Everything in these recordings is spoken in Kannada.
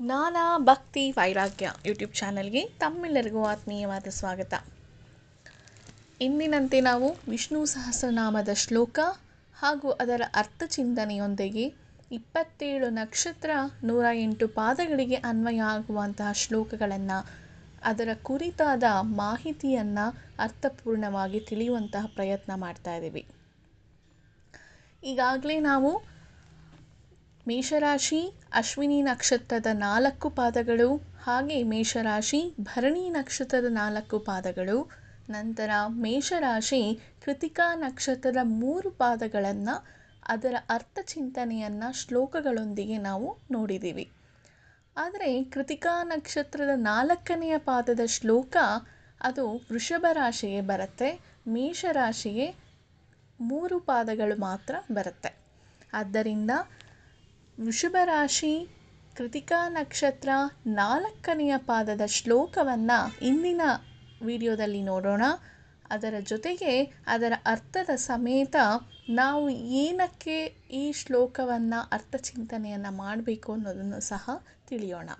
ಜ್ಞಾನ ಭಕ್ತಿ ವೈರಾಗ್ಯ ಯೂಟ್ಯೂಬ್ ಚಾನಲ್ಗೆ ತಮ್ಮೆಲ್ಲರಿಗೂ ಆತ್ಮೀಯವಾದ ಸ್ವಾಗತ. ಇಂದಿನಂತೆ ನಾವು ವಿಷ್ಣು ಸಹಸ್ರನಾಮದ ಶ್ಲೋಕ ಹಾಗೂ ಅದರ ಅರ್ಥ ಚಿಂತನೆಯೊಂದಿಗೆ ಇಪ್ಪತ್ತೇಳು ನಕ್ಷತ್ರ ನೂರ ಎಂಟು ಪಾದಗಳಿಗೆ ಅನ್ವಯ ಆಗುವಂತಹ ಶ್ಲೋಕಗಳನ್ನು, ಅದರ ಕುರಿತಾದ ಮಾಹಿತಿಯನ್ನು ಅರ್ಥಪೂರ್ಣವಾಗಿ ತಿಳಿಯುವಂತಹ ಪ್ರಯತ್ನ ಮಾಡ್ತಾ ಇದ್ದೀವಿ. ಈಗಾಗಲೇ ನಾವು ಮೇಷರಾಶಿ, ಅಶ್ವಿನಿ ನಕ್ಷತ್ರದ ನಾಲ್ಕು ಪಾದಗಳು ಹಾಗೆ ಮೇಷರಾಶಿ, ಭರಣಿ ನಕ್ಷತ್ರದ ನಾಲ್ಕು ಪಾದಗಳು. ನಂತರ ಮೇಷರಾಶಿ, ಕೃತಿಕಾ ನಕ್ಷತ್ರದ ಮೂರು ಪಾದಗಳನ್ನು ಅದರ ಅರ್ಥ ಚಿಂತನೆಯನ್ನು ಶ್ಲೋಕಗಳೊಂದಿಗೆ ನಾವು ನೋಡಿದ್ದೀವಿ. ಆದರೆ ಕೃತಿಕಾ ನಕ್ಷತ್ರದ ನಾಲ್ಕನೆಯ ಪಾದದ ಶ್ಲೋಕ ಅದು ವೃಷಭ ರಾಶಿಗೆ ಬರುತ್ತೆ, ಮೇಷರಾಶಿಗೆ ಮೂರು ಪಾದಗಳು ಮಾತ್ರ ಬರುತ್ತೆ. ಆದ್ದರಿಂದ ವೃಷಭ ರಾಶಿ ಕೃತಿಕಾ ನಕ್ಷತ್ರ, ನಾಲ್ಕನೆಯ ಪಾದದ ಶ್ಲೋಕವನ್ನು ಇಂದಿನ ವಿಡಿಯೋದಲ್ಲಿ ನೋಡೋಣ. ಅದರ ಜೊತೆಗೆ ಅದರ ಅರ್ಥದ ಸಮೇತ ನಾವು ಏನಕ್ಕೆ ಈ ಶ್ಲೋಕವನ್ನು ಅರ್ಥ ಚಿಂತನೆಯನ್ನು ಮಾಡಬೇಕು ಅನ್ನೋದನ್ನು ಸಹ ತಿಳಿಯೋಣ.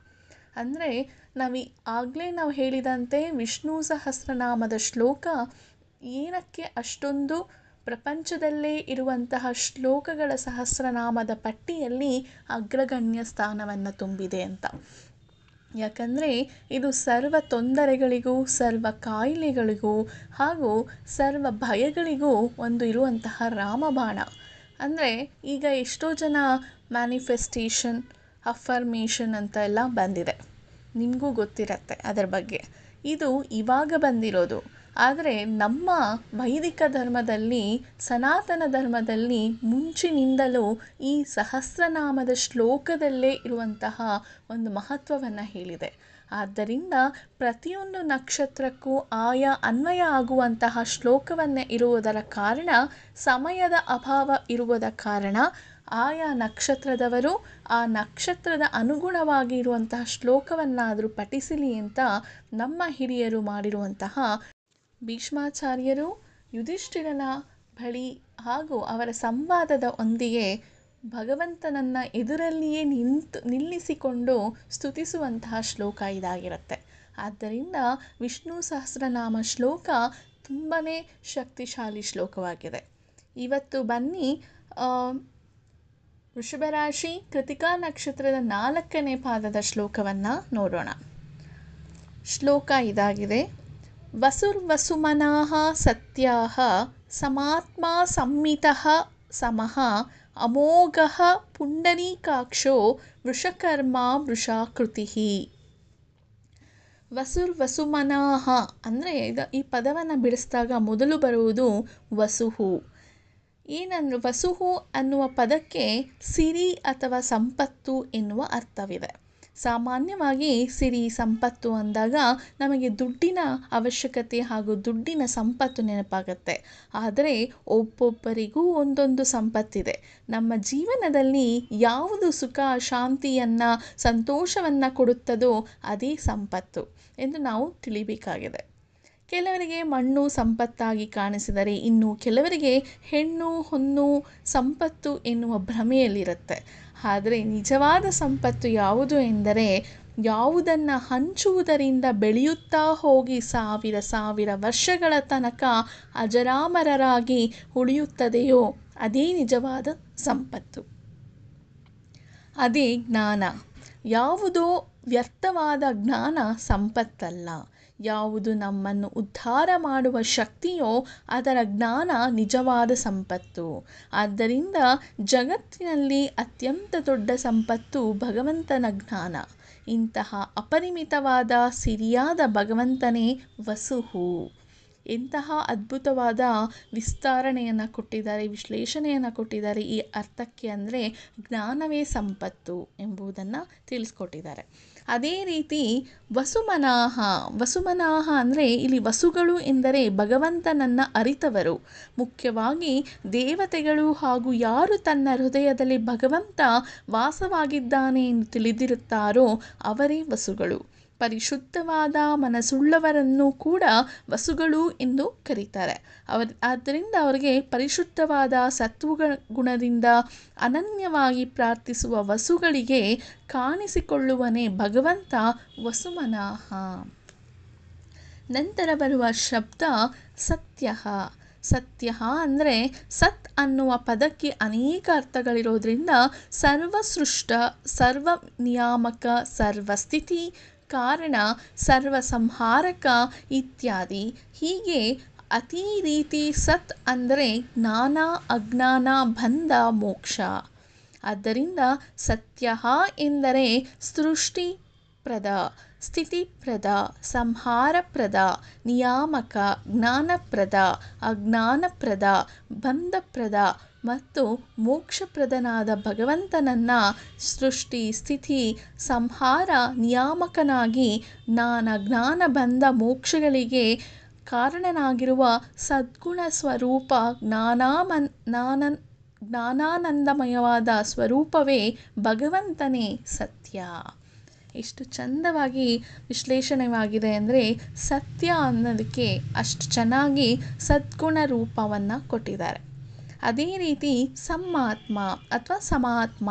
ಅಂದರೆ, ನಾವು ಆಗಲೇ ನಾವು ಹೇಳಿದಂತೆ ವಿಷ್ಣು ಸಹಸ್ರನಾಮದ ಶ್ಲೋಕ ಏನಕ್ಕೆ ಅಷ್ಟೊಂದು ಪ್ರಪಂಚದಲ್ಲೇ ಇರುವಂತಹ ಶ್ಲೋಕಗಳ ಸಹಸ್ರನಾಮದ ಪಟ್ಟಿಯಲ್ಲಿ ಅಗ್ರಗಣ್ಯ ಸ್ಥಾನವನ್ನು ತುಂಬಿದೆ ಅಂತ. ಯಾಕಂದರೆ ಇದು ಸರ್ವ ತೊಂದರೆಗಳಿಗೂ, ಸರ್ವ ಕಾಯಿಲೆಗಳಿಗೂ ಹಾಗೂ ಸರ್ವ ಭಯಗಳಿಗೂ ಒಂದು ಇರುವಂತಹ ರಾಮಬಾಣ. ಅಂದರೆ ಈಗ ಎಷ್ಟೋ ಜನ ಮ್ಯಾನಿಫೆಸ್ಟೇಷನ್ ಅಫರ್ಮೇಷನ್ ಅಂತ ಎಲ್ಲ ಬಂದಿದೆ. ನಿಮಗೂ ಗೊತ್ತಿರತ್ತೆ ಅದರ ಬಗ್ಗೆ. ಇದು ಇವಾಗ ಬಂದಿರೋದು. ಆದರೆ ನಮ್ಮ ವೈದಿಕ ಧರ್ಮದಲ್ಲಿ, ಸನಾತನ ಧರ್ಮದಲ್ಲಿ ಮುಂಚಿನಿಂದಲೂ ಈ ಸಹಸ್ರನಾಮದ ಶ್ಲೋಕದಲ್ಲೇ ಇರುವಂತಹ ಒಂದು ಮಹತ್ವವನ್ನು ಹೇಳಿದೆ. ಆದ್ದರಿಂದ ಪ್ರತಿಯೊಂದು ನಕ್ಷತ್ರಕ್ಕೂ ಆಯಾ ಅನ್ವಯ ಆಗುವಂತಹ ಶ್ಲೋಕವನ್ನೇ ಇರುವುದರ ಕಾರಣ, ಸಮಯದ ಅಭಾವ ಇರುವುದರ ಕಾರಣ, ಆಯಾ ನಕ್ಷತ್ರದವರು ಆ ನಕ್ಷತ್ರದ ಅನುಗುಣವಾಗಿ ಇರುವಂತಹ ಶ್ಲೋಕವನ್ನಾದರೂ ಪಠಿಸಲಿ ಅಂತ ನಮ್ಮ ಹಿರಿಯರು ಮಾಡಿರುವಂತಹ ಭೀಷ್ಮಾಚಾರ್ಯರು ಯುಧಿಷ್ಠಿರನ ಬಳಿ ಹಾಗೂ ಅವರ ಸಂವಾದದ ಒಂದಿಗೆ ಭಗವಂತನನ್ನು ಎದುರಲ್ಲಿಯೇ ನಿಂತು, ನಿಲ್ಲಿಸಿಕೊಂಡು ಸ್ತುತಿಸುವಂತಹ ಶ್ಲೋಕ ಇದಾಗಿರುತ್ತೆ. ಆದ್ದರಿಂದ ವಿಷ್ಣು ಸಹಸ್ರನಾಮ ಶ್ಲೋಕ ತುಂಬಾ ಶಕ್ತಿಶಾಲಿ ಶ್ಲೋಕವಾಗಿದೆ. ಇವತ್ತು ಬನ್ನಿ ವೃಷಭರಾಶಿ ಕೃತಿಕಾ ನಕ್ಷತ್ರದ ನಾಲ್ಕನೇ ಪಾದದ ಶ್ಲೋಕವನ್ನು ನೋಡೋಣ. ಶ್ಲೋಕ ಇದಾಗಿದೆ. ಸತ್ಯಾಹ ಸಮಾತ್ಮ ಸಂಮಿತಃ ಸಮಃ ಅಮೋಘಃ ಪುಂಡರೀಕಾಕ್ಷೋ ವೃಷಕರ್ಮ ವೃಷಾಕೃತಿ ವಸುರ್ವಸುಮನಾಃ ಅಂದರೆ ಇದು ಈ ಪದವನ್ನು ಬಿಡಿಸಿದಾಗ ಮೊದಲು ಬರುವುದು ವಸುಹು. ಏನಂದ್ರೆ ವಸುಹು ಅನ್ನುವ ಪದಕ್ಕೆ ಸಿರಿ ಅಥವಾ ಸಂಪತ್ತು ಎನ್ನುವ ಅರ್ಥವಿದೆ. ಸಾಮಾನ್ಯವಾಗಿ ಸಿರಿ ಸಂಪತ್ತು ಅಂದಾಗ ನಮಗೆ ದುಡ್ಡಿನ ಅವಶ್ಯಕತೆ ಹಾಗೂ ದುಡ್ಡಿನ ಸಂಪತ್ತು ನೆನಪಾಗತ್ತೆ. ಆದರೆ ಒಬ್ಬೊಬ್ಬರಿಗೂ ಒಂದೊಂದು ಸಂಪತ್ತಿದೆ. ನಮ್ಮ ಜೀವನದಲ್ಲಿ ಯಾವುದು ಸುಖ, ಶಾಂತಿಯನ್ನು, ಸಂತೋಷವನ್ನು ಕೊಡುತ್ತದೋ ಅದೇ ಸಂಪತ್ತು ಎಂದು ನಾವು ತಿಳಿಬೇಕಾಗಿದೆ. ಕೆಲವರಿಗೆ ಮಣ್ಣು ಸಂಪತ್ತಾಗಿ ಕಾಣಿಸಿದರೆ ಇನ್ನು ಕೆಲವರಿಗೆ ಹೆಣ್ಣು ಹೊನ್ನು ಸಂಪತ್ತು ಎನ್ನುವ ಭ್ರಮೆಯಲ್ಲಿರುತ್ತೆ. ಆದರೆ ನಿಜವಾದ ಸಂಪತ್ತು ಯಾವುದು ಎಂದರೆ ಯಾವುದನ್ನು ಹಂಚುವುದರಿಂದ ಬೆಳೆಯುತ್ತಾ ಹೋಗಿ ಸಾವಿರ ಸಾವಿರ ವರ್ಷಗಳ ತನಕ ಅಜರಾಮರರಾಗಿ ಉಳಿಯುತ್ತದೆಯೋ ಅದೇ ನಿಜವಾದ ಸಂಪತ್ತು. ಅದೇ ಜ್ಞಾನ. ಯಾವುದೋ ವ್ಯರ್ಥವಾದ ಜ್ಞಾನ ಸಂಪತ್ತಲ್ಲ. ಯಾವುದು ನಮ್ಮನ್ನು ಉದ್ಧಾರ ಮಾಡುವ ಶಕ್ತಿಯೋ ಅದರ ಜ್ಞಾನ ನಿಜವಾದ ಸಂಪತ್ತು. ಆದ್ದರಿಂದ ಜಗತ್ತಿನಲ್ಲಿ ಅತ್ಯಂತ ದೊಡ್ಡ ಸಂಪತ್ತು ಭಗವಂತನ ಜ್ಞಾನ. ಇಂತಹ ಅಪರಿಮಿತವಾದ ಸಿರಿಯಾದ ಭಗವಂತನೇ ವಸುಹು. ಎಂತಹ ಅದ್ಭುತವಾದ ವಿಸ್ತರಣೆಯನ್ನು ಕೊಟ್ಟಿದ್ದಾರೆ, ವಿಶ್ಲೇಷಣೆಯನ್ನು ಕೊಟ್ಟಿದ್ದಾರೆ ಈ ಅರ್ಥಕ್ಕೆ ಅಂದರೆ ಜ್ಞಾನವೇ ಸಂಪತ್ತು ಎಂಬುದನ್ನು ತಿಳಿಸ್ಕೊಟ್ಟಿದ್ದಾರೆ. ಅದೇ ರೀತಿ ವಸುಮನಾಹ ವಸುಮನಾಹ ಅಂದರೆ ಇಲ್ಲಿ ವಸುಗಳು ಎಂದರೆ ಭಗವಂತನನ್ನ ಅರಿತವರು. ಮುಖ್ಯವಾಗಿ ದೇವತೆಗಳು ಹಾಗೂ ಯಾರು ತನ್ನ ಹೃದಯದಲ್ಲಿ ಭಗವಂತ ವಾಸವಾಗಿದ್ದಾನೆ ಎಂದು ತಿಳಿದಿರುತ್ತಾರೋ ಅವರೇ ವಸುಗಳು. ಪರಿಶುದ್ಧವಾದ ಮನಸ್ಸುಳ್ಳವರನ್ನು ಕೂಡ ವಸುಗಳು ಎಂದು ಕರೀತಾರೆ. ಅವರ್, ಆದ್ದರಿಂದ ಅವರಿಗೆ ಪರಿಶುದ್ಧವಾದ ಸತ್ವಗಳ ಗುಣದಿಂದ ಅನನ್ಯವಾಗಿ ಪ್ರಾರ್ಥಿಸುವ ವಸುಗಳಿಗೆ ಕಾಣಿಸಿಕೊಳ್ಳುವನೇ ಭಗವಂತ ವಸುಮನಃ. ನಂತರ ಬರುವ ಶಬ್ದ ಸತ್ಯ. ಸತ್ಯ ಅಂದರೆ ಸತ್ ಅನ್ನುವ ಪದಕ್ಕೆ ಅನೇಕ ಅರ್ಥಗಳಿರೋದ್ರಿಂದ ಸರ್ವಸೃಷ್ಟ ಸರ್ವ ನಿಯಾಮಕ ಸರ್ವಸ್ಥಿತಿ ಕಾರಣ ಸರ್ವ ಸಂಹಾರಕ ಇತ್ಯಾದಿ. ಹೀಗೆ ಅತೀ ರೀತಿ ಸತ್ ಅಂದರೆ ಜ್ಞಾನ, ಅಜ್ಞಾನ, ಬಂಧ, ಮೋಕ್ಷ. ಆದ್ದರಿಂದ ಸತ್ಯ ಎಂದರೆ ಸೃಷ್ಟಿಪ್ರದ, ಸ್ಥಿತಿಪ್ರದ, ಸಂಹಾರಪ್ರದ, ನಿಯಾಮಕ, ಜ್ಞಾನಪ್ರದ, ಅಜ್ಞಾನಪ್ರದ, ಬಂಧಪ್ರದ ಮತ್ತು ಮೋಕ್ಷಪ್ರದನಾದ ಭಗವಂತನನ್ನು ಸೃಷ್ಟಿ, ಸ್ಥಿತಿ, ಸಂಹಾರ ನಿಯಾಮಕನಾಗಿ ಜ್ಞಾನ ಜ್ಞಾನ ಬಂಧ ಮೋಕ್ಷಗಳಿಗೆ ಕಾರಣನಾಗಿರುವ ಸದ್ಗುಣ ಸ್ವರೂಪ ಜ್ಞಾನಾಮನ್ ಜ್ಞಾನ ಜ್ಞಾನಾನಂದಮಯವಾದ ಸ್ವರೂಪವೇ ಭಗವಂತನೇ ಸತ್ಯ. ಎಷ್ಟು ಚಂದವಾಗಿ ವಿಶ್ಲೇಷಣೆವಾಗಿದೆ ಅಂದರೆ ಸತ್ಯ ಅನ್ನೋದಕ್ಕೆ ಅಷ್ಟು ಚೆನ್ನಾಗಿ ಸದ್ಗುಣ ರೂಪವನ್ನು ಕೊಟ್ಟಿದ್ದಾರೆ. ಅದೇ ರೀತಿ ಸಮಾತ್ಮ ಅಥವಾ ಸಮಾತ್ಮ.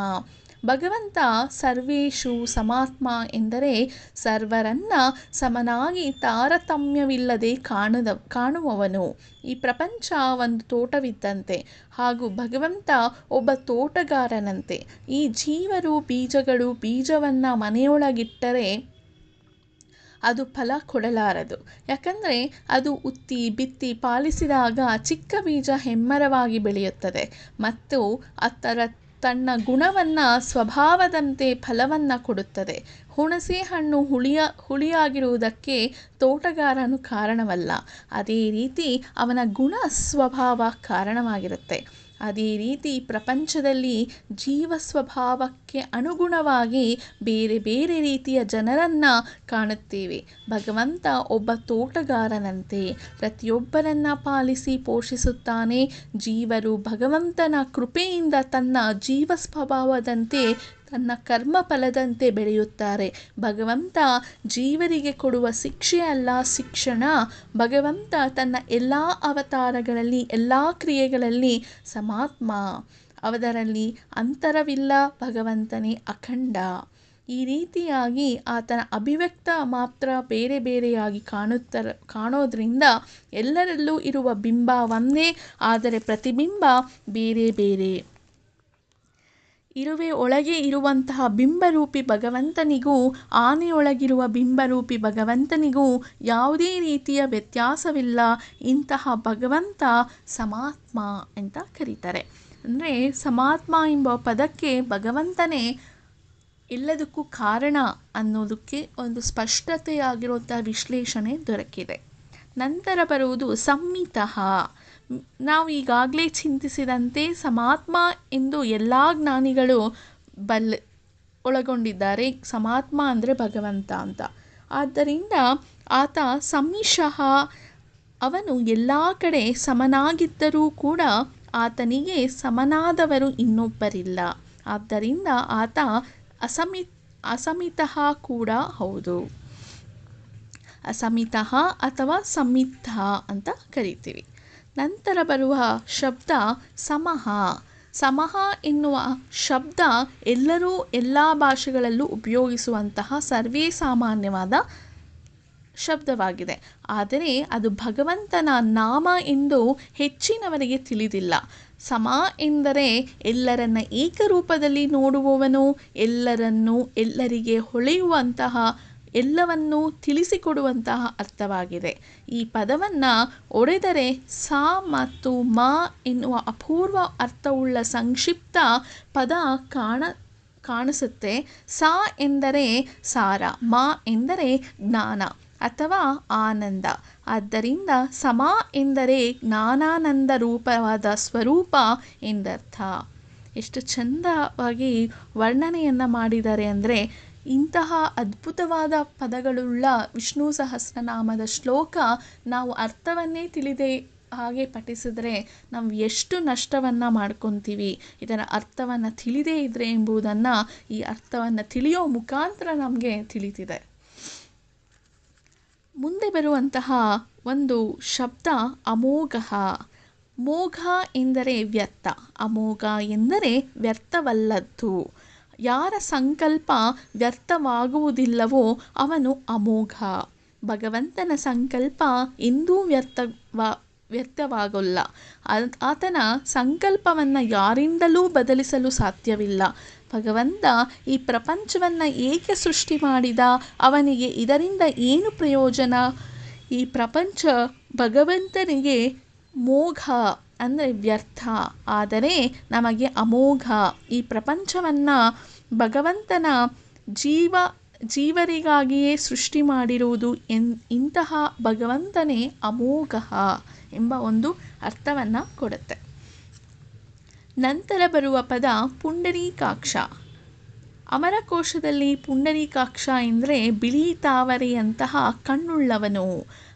ಭಗವಂತ ಸರ್ವೇಷು ಸಮಾತ್ಮ ಎಂದರೆ ಸರ್ವರನ್ನ ಸಮನಾಗಿ ತಾರತಮ್ಯವಿಲ್ಲದೆ ಕಾಣದ, ಕಾಣುವವನು. ಈ ಪ್ರಪಂಚ ಒಂದು ತೋಟವಿದ್ದಂತೆ ಹಾಗೂ ಭಗವಂತ ಒಬ್ಬ ತೋಟಗಾರನಂತೆ. ಈ ಜೀವರು ಬೀಜಗಳು ಬೀಜವನ್ನು ಮನೆಯೊಳಗಿಟ್ಟರೆ ಅದು ಫಲ ಕೊಡಲಾರದು. ಯಾಕಂದರೆ ಅದು ಉತ್ತಿ ಬಿತ್ತಿ ಪಾಲಿಸಿದಾಗ ಚಿಕ್ಕ ಬೀಜ ಹೆಮ್ಮರವಾಗಿ ಬೆಳೆಯುತ್ತದೆ. ಮತ್ತು ಅದರ ತನ್ನ ಗುಣವನ್ನು, ಸ್ವಭಾವದಂತೆ ಫಲವನ್ನು ಕೊಡುತ್ತದೆ. ಹುಣಸೆ ಹಣ್ಣು ಹುಳಿಯ, ಹುಳಿಯಾಗಿರುವುದಕ್ಕೆ ತೋಟಗಾರನು ಕಾರಣವಲ್ಲ. ಅದೇ ರೀತಿ ಅವನ ಗುಣ, ಸ್ವಭಾವ ಕಾರಣವಾಗಿರುತ್ತೆ. ಅದೇ ರೀತಿ ಪ್ರಪಂಚದಲ್ಲಿ ಜೀವ ಸ್ವಭಾವಕ್ಕೆ ಅನುಗುಣವಾಗಿ ಬೇರೆ ಬೇರೆ ರೀತಿಯ ಜನರನ್ನು ಕಾಣುತ್ತೇವೆ. ಭಗವಂತ ಒಬ್ಬ ತೋಟಗಾರನಂತೆ ಪ್ರತಿಯೊಬ್ಬರನ್ನ ಪಾಲಿಸಿ ಪೋಷಿಸುತ್ತಾನೆ. ಜೀವರು ಭಗವಂತನ ಕೃಪೆಯಿಂದ ತನ್ನ ಜೀವ ಸ್ವಭಾವದಂತೆ ತನ್ನ ಕರ್ಮ ಫಲದಂತೆ ಬೆಳೆಯುತ್ತಾರೆ. ಭಗವಂತ ಜೀವರಿಗೆ ಕೊಡುವ ಶಿಕ್ಷೆ ಅಲ್ಲ, ಶಿಕ್ಷಣ. ಭಗವಂತ ತನ್ನ ಎಲ್ಲ ಅವತಾರಗಳಲ್ಲಿ, ಎಲ್ಲ ಕ್ರಿಯೆಗಳಲ್ಲಿ ಸಮಾತ್ಮ. ಅವದರಲ್ಲಿ ಅಂತರವಿಲ್ಲ, ಭಗವಂತನೇ ಅಖಂಡ. ಈ ರೀತಿಯಾಗಿ ಆತನ ಅಭಿವ್ಯಕ್ತ ಮಾತ್ರ ಬೇರೆ ಬೇರೆಯಾಗಿ ಕಾಣುತ್ತರ, ಕಾಣೋದ್ರಿಂದ ಎಲ್ಲರಲ್ಲೂ ಇರುವ ಬಿಂಬ ಒಂದೇ ಆದರೆ ಪ್ರತಿಬಿಂಬ ಬೇರೆ ಬೇರೆ. ಇರುವೆ ಒಳಗೆ ಇರುವಂತಹ ಬಿಂಬರೂಪಿ ಭಗವಂತನಿಗೂ, ಆನೆಯೊಳಗಿರುವ ಬಿಂಬರೂಪಿ ಭಗವಂತನಿಗೂ ಯಾವುದೇ ರೀತಿಯ ವ್ಯತ್ಯಾಸವಿಲ್ಲ. ಇಂತಹ ಭಗವಂತ ಸಮಾತ್ಮ ಅಂತ ಕರೀತಾರೆ. ಅಂದರೆ ಸಮಾತ್ಮ ಎಂಬ ಪದಕ್ಕೆ ಭಗವಂತನೇ ಎಲ್ಲದಕ್ಕೂ ಕಾರಣ ಅನ್ನೋದಕ್ಕೆ ಒಂದು ಸ್ಪಷ್ಟತೆಯಾಗಿರುವಂಥ ವಿಶ್ಲೇಷಣೆ ದೊರಕಿದೆ. ನಂತರ ಬರುವುದು ಸಂಮಿತಃ ನಾವು ಈಗಾಗಲೇ ಚಿಂತಿಸಿದಂತೆ ಸಮಾತ್ಮ ಎಂದು ಎಲ್ಲ ಜ್ಞಾನಿಗಳು ಬಲ್ ಒಳಗೊಂಡಿದ್ದಾರೆ. ಸಮಾತ್ಮ ಅಂದರೆ ಭಗವಂತ ಅಂತ. ಆದ್ದರಿಂದ ಆತ ಸಮ್ಮಿಶಃ ಅವನು ಎಲ್ಲ ಕಡೆ ಸಮನಾಗಿದ್ದರೂ ಕೂಡ ಆತನಿಗೆ ಸಮನಾದವರು ಇನ್ನೊಬ್ಬರಿಲ್ಲ. ಆದ್ದರಿಂದ ಆತ ಅಸಮಿ, ಅಸಮಿತಃ ಕೂಡ ಹೌದು. ಅಸಮಿತಃ ಅಥವಾ ಸಮಿತ ಅಂತ ಕರಿತೀವಿ. ನಂತರ ಬರುವ ಶಬ್ದ ಸಮಹ. ಸಮಹ ಎನ್ನುವ ಶಬ್ದ ಎಲ್ಲರೂ ಎಲ್ಲ ಭಾಷೆಗಳಲ್ಲೂ ಉಪಯೋಗಿಸುವಂತಹ ಸರ್ವೇ ಸಾಮಾನ್ಯವಾದ ಶಬ್ದವಾಗಿದೆ. ಆದರೆ ಅದು ಭಗವಂತನ ನಾಮ ಎಂದು ಹೆಚ್ಚಿನವರಿಗೆ ತಿಳಿದಿಲ್ಲ. ಸಮ ಎಂದರೆ ಎಲ್ಲರನ್ನ ಏಕರೂಪದಲ್ಲಿ ನೋಡುವವನು, ಎಲ್ಲರನ್ನು ಎಲ್ಲರಿಗೆ ಹೊಳೆಯುವಂತಹ ಎಲ್ಲವನ್ನೂ ತಿಳಿಸಿಕೊಡುವಂತಹ ಅರ್ಥವಾಗಿದೆ. ಈ ಪದವನ್ನು ಒಡೆದರೆ ಸಾ ಮತ್ತು ಮಾ ಎನ್ನುವ ಅಪೂರ್ವ ಅರ್ಥವುಳ್ಳ ಸಂಕ್ಷಿಪ್ತ ಪದ ಕಾಣ, ಕಾಣಿಸುತ್ತೆ. ಸಾ ಎಂದರೆ ಸಾರ, ಮ ಎಂದರೆ ಜ್ಞಾನ ಅಥವಾ ಆನಂದ. ಆದ್ದರಿಂದ ಸಮ ಎಂದರೆ ಜ್ಞಾನಾನಂದ ರೂಪವಾದ ಸ್ವರೂಪ ಎಂದರ್ಥ. ಎಷ್ಟು ಚಂದವಾಗಿ ವರ್ಣನೆಯನ್ನು ಮಾಡಿದ್ದಾರೆ ಅಂದರೆ ಇಂತಹ ಅದ್ಭುತವಾದ ಪದಗಳುಳ್ಳ ವಿಷ್ಣು ಸಹಸ್ರನಾಮದ ಶ್ಲೋಕ ನಾವು ಅರ್ಥವನ್ನೇ ತಿಳಿದೇ ಹಾಗೆ ಪಠಿಸಿದ್ರೆ ನಾವು ಎಷ್ಟು ನಷ್ಟವನ್ನು ಮಾಡ್ಕೊತೀವಿ? ಇದರ ಅರ್ಥವನ್ನು ತಿಳಿದೇ ಇದ್ದರೆ ಎಂಬುದನ್ನು ಈ ಅರ್ಥವನ್ನು ತಿಳಿಯೋ ಮುಖಾಂತರ ನಮಗೆ ತಿಳಿತಿದೆ. ಮುಂದೆ ಬರುವಂತಹ ಒಂದು ಶಬ್ದ ಅಮೋಘ. ಮೋಘ ಎಂದರೆ ವ್ಯರ್ಥ. ಅಮೋಘ ಎಂದರೆ ವ್ಯರ್ಥವಲ್ಲದ್ದು. ಯಾರ ಸಂಕಲ್ಪ ವ್ಯರ್ಥವಾಗುವುದಿಲ್ಲವೋ ಅವನು ಅಮೋಘ. ಭಗವಂತನ ಸಂಕಲ್ಪ ಎಂದೂ ವ್ಯರ್ಥವಾ, ವ್ಯರ್ಥವಾಗಲ್ಲ. ಆತನ ಸಂಕಲ್ಪವನ್ನು ಯಾರಿಂದಲೂ ಬದಲಿಸಲು ಸಾಧ್ಯವಿಲ್ಲ. ಭಗವಂತ ಈ ಪ್ರಪಂಚವನ್ನು ಏಕೆ ಸೃಷ್ಟಿ ಮಾಡಿದ, ಅವನಿಗೆ ಇದರಿಂದ ಏನು ಪ್ರಯೋಜನ? ಈ ಪ್ರಪಂಚ ಭಗವಂತನಿಗೆ ಮೋಘ. ಅಂದರೆ ವ್ಯರ್ಥ ಆದರೆ ನಮಗೆ ಅಮೋಘ. ಈ ಪ್ರಪಂಚವನ್ನು ಭಗವಂತನ ಜೀವ, ಜೀವರಿಗಾಗಿಯೇ ಸೃಷ್ಟಿ ಮಾಡಿರುವುದು ಎನ್, ಇಂತಹ ಭಗವಂತನೇ ಅಮೋಘ ಎಂಬ ಒಂದು ಅರ್ಥವನ್ನು ಕೊಡುತ್ತೆ. ನಂತರ ಬರುವ ಪದ ಪುಂಡರೀಕಾಕ್ಷ. ಅಮರಕೋಶದಲ್ಲಿ ಪುಂಡರೀಕಾಕ್ಷ ಎಂದರೆ ಬಿಳಿ ತಾವರೆಯಂತಹ ಕಣ್ಣುಳ್ಳವನು.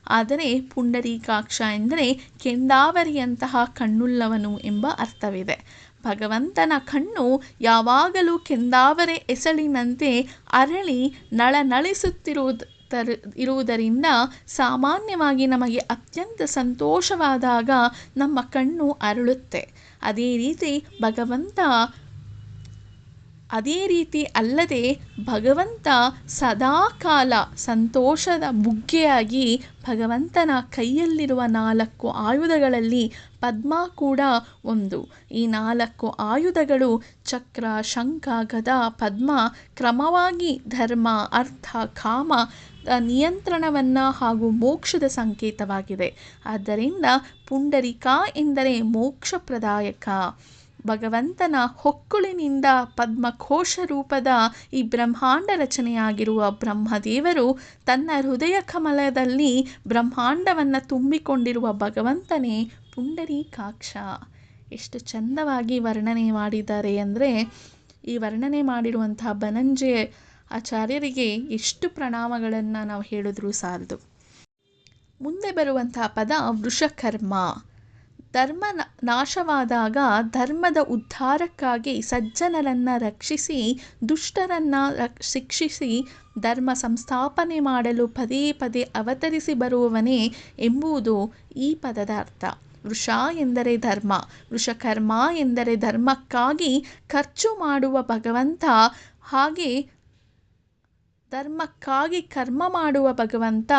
ಆದರೆ ಪುಂಡರೀಕಾಕ್ಷ ಎಂದರೆ ಕೆಂದಾವರಿಯಂತಹ ಕಣ್ಣುಳ್ಳವನು ಎಂಬ ಅರ್ಥವಿದೆ. ಭಗವಂತನ ಕಣ್ಣು ಯಾವಾಗಲೂ ಕೆಂದಾವರೆ ಎಸಳಿನಂತೆ ಅರಳಿ ನಳನಳಿಸುತ್ತಿರುವುದು ತರ ಇರುವುದರಿಂದ ಸಾಮಾನ್ಯವಾಗಿ ನಮಗೆ ಅತ್ಯಂತ ಸಂತೋಷವಾದಾಗ ನಮ್ಮ ಕಣ್ಣು ಅರಳುತ್ತೆ. ಅದೇ ರೀತಿ ಭಗವಂತ ಅದೇ ರೀತಿ ಅಲ್ಲದೆ ಭಗವಂತ ಸದಾಕಾಲ ಸಂತೋಷದ ಬುಗ್ಗೆಯಾಗಿ ಭಗವಂತನ ಕೈಯಲ್ಲಿರುವ ನಾಲ್ಕು ಆಯುಧಗಳಲ್ಲಿ ಪದ್ಮ ಕೂಡ ಒಂದು. ಈ ನಾಲ್ಕು ಆಯುಧಗಳು ಚಕ್ರ, ಶಂಖ, ಗದ, ಪದ್ಮ ಕ್ರಮವಾಗಿ ಧರ್ಮ, ಅರ್ಥ, ಕಾಮ ನಿಯಂತ್ರಣವನ್ನು ಹಾಗೂ ಮೋಕ್ಷದ ಸಂಕೇತವಾಗಿದೆ. ಆದ್ದರಿಂದ ಪುಂಡರಿಕಾ ಎಂದರೆ ಮೋಕ್ಷಪ್ರದಾಯಕ ಭಗವಂತನ ಹೊಕ್ಕುಳಿನಿಂದ ಪದ್ಮಕೋಶ ರೂಪದ ಈ ಬ್ರಹ್ಮಾಂಡ ರಚನೆಯಾಗಿರುವ ಬ್ರಹ್ಮದೇವರು ತನ್ನ ಹೃದಯ ಕಮಲದಲ್ಲಿ ಬ್ರಹ್ಮಾಂಡವನ್ನು ತುಂಬಿಕೊಂಡಿರುವ ಭಗವಂತನೇ ಪುಂಡರೀಕಾಕ್ಷ. ಎಷ್ಟು ಚಂದವಾಗಿ ವರ್ಣನೆ ಮಾಡಿದ್ದಾರೆ ಅಂದರೆ, ಈ ವರ್ಣನೆ ಮಾಡಿರುವಂತಹ ಬನಂಜೆ ಆಚಾರ್ಯರಿಗೆ ಎಷ್ಟು ಪ್ರಣಾಮಗಳನ್ನು ನಾವು ಹೇಳಿದ್ರೂ ಸಾಲದು. ಮುಂದೆ ಬರುವಂತಹ ಪದ ವೃಷಕರ್ಮ. ಧರ್ಮ ನಾಶವಾದಾಗ ಧರ್ಮದ ಉದ್ಧಾರಕ್ಕಾಗಿ ಸಜ್ಜನರನ್ನು ರಕ್ಷಿಸಿ, ದುಷ್ಟರನ್ನು ಶಿಕ್ಷಿಸಿ, ಧರ್ಮ ಸಂಸ್ಥಾಪನೆ ಮಾಡಲು ಪದೇ ಪದೇ ಅವತರಿಸಿ ಬರುವವನೇ ಎಂಬುದು ಈ ಪದದ ಅರ್ಥ. ವೃಷ ಎಂದರೆ ಧರ್ಮ ವೃಷಕರ್ಮ ಎಂದರೆ ಧರ್ಮಕ್ಕಾಗಿ ಖರ್ಚು ಮಾಡುವ ಭಗವಂತ ಹಾಗೆ ಧರ್ಮಕ್ಕಾಗಿ ಕರ್ಮ ಮಾಡುವ ಭಗವಂತ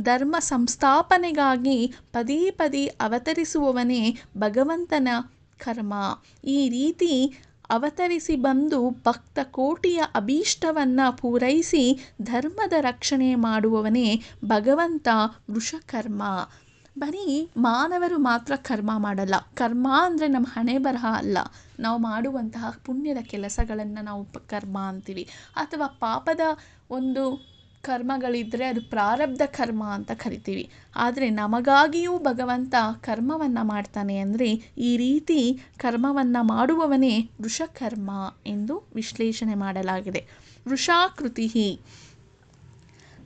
ಧರ್ಮ ಸಂಸ್ಥಾಪನೆಗಾಗಿ ಪದೇ ಪದೇ ಅವತರಿಸುವವನೇ ಭಗವಂತನ ಕರ್ಮ. ಈ ರೀತಿ ಅವತರಿಸಿ ಬಂದು ಭಕ್ತ ಕೋಟಿಯ ಅಭೀಷ್ಟವನ್ನು ಪೂರೈಸಿ ಧರ್ಮದ ರಕ್ಷಣೆ ಮಾಡುವವನೇ ಭಗವಂತ ವೃಷಕರ್ಮ. ಬರೀ ಮಾನವರು ಮಾತ್ರ ಕರ್ಮ ಮಾಡಲ್ಲ. ಕರ್ಮ ಅಂದರೆ ನಮ್ಮ ಹಣೆ ಬರಹ ಅಲ್ಲ. ನಾವು ಮಾಡುವಂತಹ ಪುಣ್ಯದ ಕೆಲಸಗಳನ್ನು ನಾವು ಕರ್ಮ ಅಂತೀವಿ. ಅಥವಾ ಪಾಪದ ಒಂದು ಕರ್ಮಗಳಿದ್ದರೆ ಅದು ಪ್ರಾರಬ್ಧ ಕರ್ಮ ಅಂತ ಕರಿತೀವಿ. ಆದರೆ ನಮಗಾಗಿಯೂ ಭಗವಂತ ಕರ್ಮವನ್ನು ಮಾಡ್ತಾನೆ ಅಂದರೆ ಈ ರೀತಿ ಕರ್ಮವನ್ನು ಮಾಡುವವನೇ ವೃಷಕರ್ಮ ಎಂದು ವಿಶ್ಲೇಷಣೆ ಮಾಡಲಾಗಿದೆ. ವೃಷಾಕೃತಿ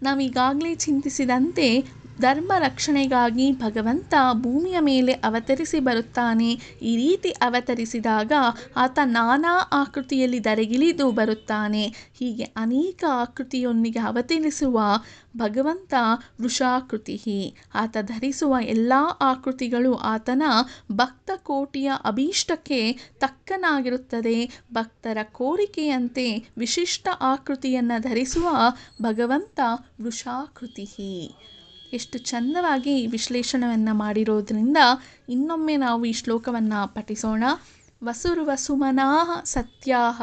ನಾವೀಗಾಗಲೇ ಚಿಂತಿಸಿದಂತೆ ಧರ್ಮ ರಕ್ಷಣೆಗಾಗಿ ಭಗವಂತ ಭೂಮಿಯ ಮೇಲೆ ಅವತರಿಸಿ ಬರುತ್ತಾನೆ. ಈ ರೀತಿ ಅವತರಿಸಿದಾಗ ಆತ ನಾನಾ ಆಕೃತಿಯಲ್ಲಿ ಧರೆಗಿಳಿದು ಬರುತ್ತಾನೆ. ಹೀಗೆ ಅನೇಕ ಆಕೃತಿಯೊಂದಿಗೆ ಅವತರಿಸುವ ಭಗವಂತ ವೃಷಾಕೃತಿ. ಆತ ಧರಿಸುವ ಎಲ್ಲ ಆಕೃತಿಗಳು ಆತನ ಭಕ್ತ ಕೋಟಿಯ ಅಭೀಷ್ಟಕ್ಕೆ ತಕ್ಕನಾಗಿರುತ್ತದೆ. ಭಕ್ತರ ಕೋರಿಕೆಯಂತೆ ವಿಶಿಷ್ಟ ಆಕೃತಿಯನ್ನು ಧರಿಸುವ ಭಗವಂತ ವೃಷಾಕೃತಿ. ಎಷ್ಟು ಚಂದವಾಗಿ ವಿಶ್ಲೇಷಣೆಯನ್ನು ಮಾಡಿರೋದ್ರಿಂದ ಇನ್ನೊಮ್ಮೆ ನಾವು ಈ ಶ್ಲೋಕವನ್ನು ಪಠಿಸೋಣ. ವಸುರ್ವಸುಮನಾ ಸತ್ಯಾಹ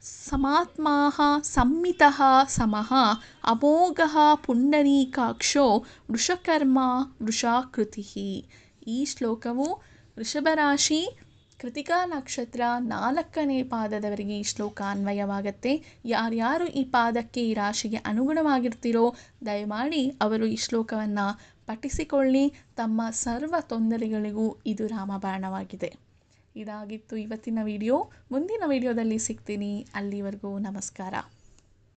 ಸಮಾತ್ಮಾಃ ಸಂಮಿತಃ ಸಮಃ ಅಮೋಘಃ ಪುಂಡರೀಕಾಕ್ಷೋ ವೃಷಕರ್ಮ ವೃಷಾಕೃತಿ. ಈ ಶ್ಲೋಕವು ವೃಷಭರಾಶಿ ಕೃತಿಕಾ ನಕ್ಷತ್ರ ನಾಲ್ಕನೇ ಪಾದದವರಿಗೆ ಈ ಶ್ಲೋಕ ಅನ್ವಯವಾಗುತ್ತೆ. ಯಾರ್ಯಾರು ಈ ಪಾದಕ್ಕೆ ಈ ರಾಶಿಗೆ ಅನುಗುಣವಾಗಿರ್ತೀರೋ, ದಯಮಾಡಿ ಅವರು ಈ ಶ್ಲೋಕವನ್ನು ಪಠಿಸಿಕೊಳ್ಳಿ. ತಮ್ಮ ಸರ್ವ ತೊಂದರೆಗಳಿಗೂ ಇದು ರಾಮಬಾಣವಾಗಿದೆ. ಇದಾಗಿತ್ತು ಇವತ್ತಿನ ವಿಡಿಯೋ. ಮುಂದಿನ ವಿಡಿಯೋದಲ್ಲಿ ಸಿಗ್ತೀನಿ. ಅಲ್ಲಿವರೆಗೂ ನಮಸ್ಕಾರ.